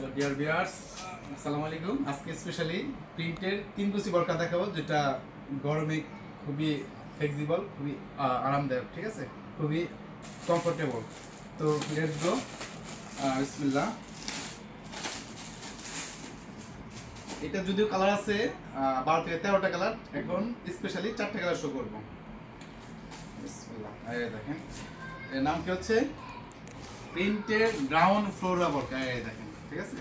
Hello dear বিয়ার্স আসসালামু আলাইকুম আজকে স্পেশালি প্রিন্টের তিন কুচি বরকা দেখাবো, যেটা গরমে খুবই ফ্লেক্সিবল খুবই আরামদায়ক, ঠিক আছে? খুবই কমফোর্টেবল তো লেটস গো বিসমিল্লাহ। এটা যদিও কালার আছে বারো থেকে তেরোটা কালার এখন স্পেশালি চারটে কালার শো করব। দেখেন, এর নাম কি হচ্ছে? প্রিন্টের গ্রাউন্ড ফ্লোর এই দেখেন। ঠিক আছে?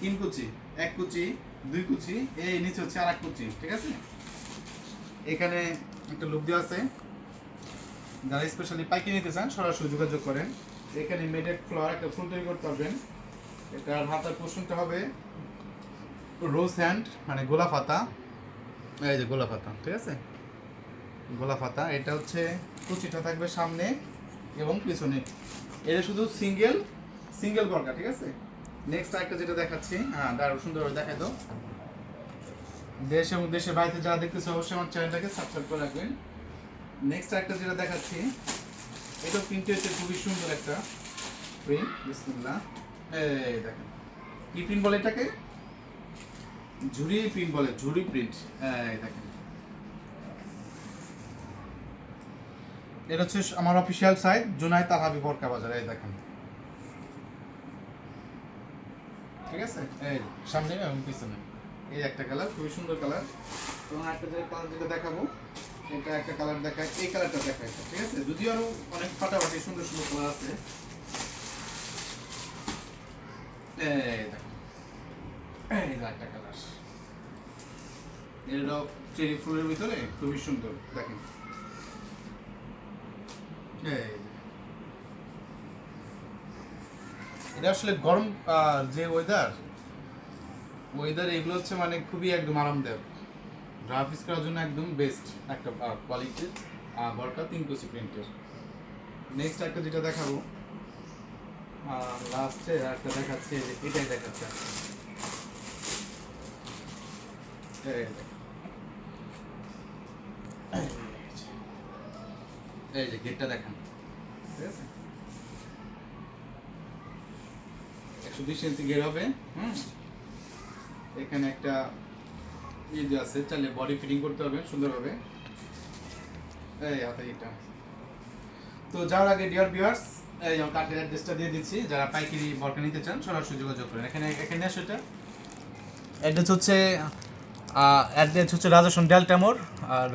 তিন কুচি, এক কুচি, দুই কুচি, এই নিচে হচ্ছে আর এক কুচি, ঠিক আছে? এখানে একটা লুক দেওয়া আছে। যারা স্পেশালি পাইকারি নিতে চান, সরাসরি যোগাযোগ করেন। এখানে মেডেড ফ্লোর একটা ফুল তৈরি করতে পারবেন। এটার হাতার পোষণটা হবে রোজ হ্যান্ড মানে গোলাপ পাতা এই যে গোলাপ পাতা ঠিক আছে? গোলাপ পাতা এটা হচ্ছে কুচিটা থাকবে সামনে এবং পিছনে। এটা শুধু সিঙ্গেল সিঙ্গেল বর্গা, ঠিক আছে? নেক্সট একটা যেটা দেখাচ্ছি হ্যাঁ দারুণ সুন্দরভাবে দেখাই দাও। দেশ এবং দেশের বাইরে যারা দেখতেছে, অবশ্যই আমার চ্যানেলটাকে সাবস্ক্রাইব করে রাখবেন। নেক্সট একটা যেটা দেখাচ্ছি এটা প্রিন্টে হচ্ছে খুবই সুন্দর একটা প্রিন্ট বিসমিল্লাহ। এই দেখেন, কি প্রিন্ট বলে এটাকে? ঝুরি প্রিন্ট বলে ঝুরি প্রিন্ট এই দেখেন। এটা হচ্ছে আমার অফিসিয়াল সাইট জুনাই তালহাবি বরকা বাজার, এই দেখেন। ঠিক আছে? এই সামনে এবং পিছনে। এই একটা কালার খুবই সুন্দর কালার এবং একটা যে কালার যেটা দেখাবো এটা একটা কালার দেখায় এই কালারটা দেখায় ঠিক আছে? যদিও আরও অনেক ফাটাফাটি সুন্দর সুন্দর কালার আছে। এই দেখেন এই একটা কালার এটা চেরি ফুলের ভিতরে খুবই সুন্দর দেখেন। এই যে। এটা আসলে গরম যে ওয়েদার ওয়েদার এগুলো হচ্ছে মানে খুবই একদম আরামদায়ক। গ্রাফিক্স করার জন্য একদম বেস্ট একটা কোয়ালিটির বরকা তিন কুচি প্রিন্টের নেক্সট একটা যেটা দেখাবো লাস্টে একটা দেখাচ্ছে এটাই দেখাচ্ছে। এই যে গেটটা দেখান। ঠিক আছে? একশো বিশ হবে, হুম? এখানে একটা ইয়ে আছে চাইলে বডি ফিটিং করতে হবে সুন্দরভাবে। এই হাতে এটা। তো যাওয়ার আগে ডিয়ার ভিউয়ার্স এই কার্ডের অ্যাড্রেসটা দিয়ে দিচ্ছি। যারা পাইকারি বরকা নিতে চান, সরাসরি যোগাযোগ করেন। এখানে এখানে আসো এটা। অ্যাড্রেস হচ্ছে অ্যাড্রেস হচ্ছে রাজাসন ডেলটামোর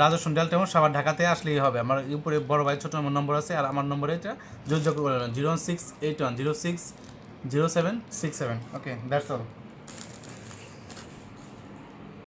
রাজাসন ডেলটামোর সবার ঢাকাতে আসলেই হবে। আমার উপরে বড় ভাই ছোটো আমার নম্বর আছে, আর আমার নম্বর এটা যোগাযোগ করবেন zero six eight one, zero six zero seven six seven okay that's all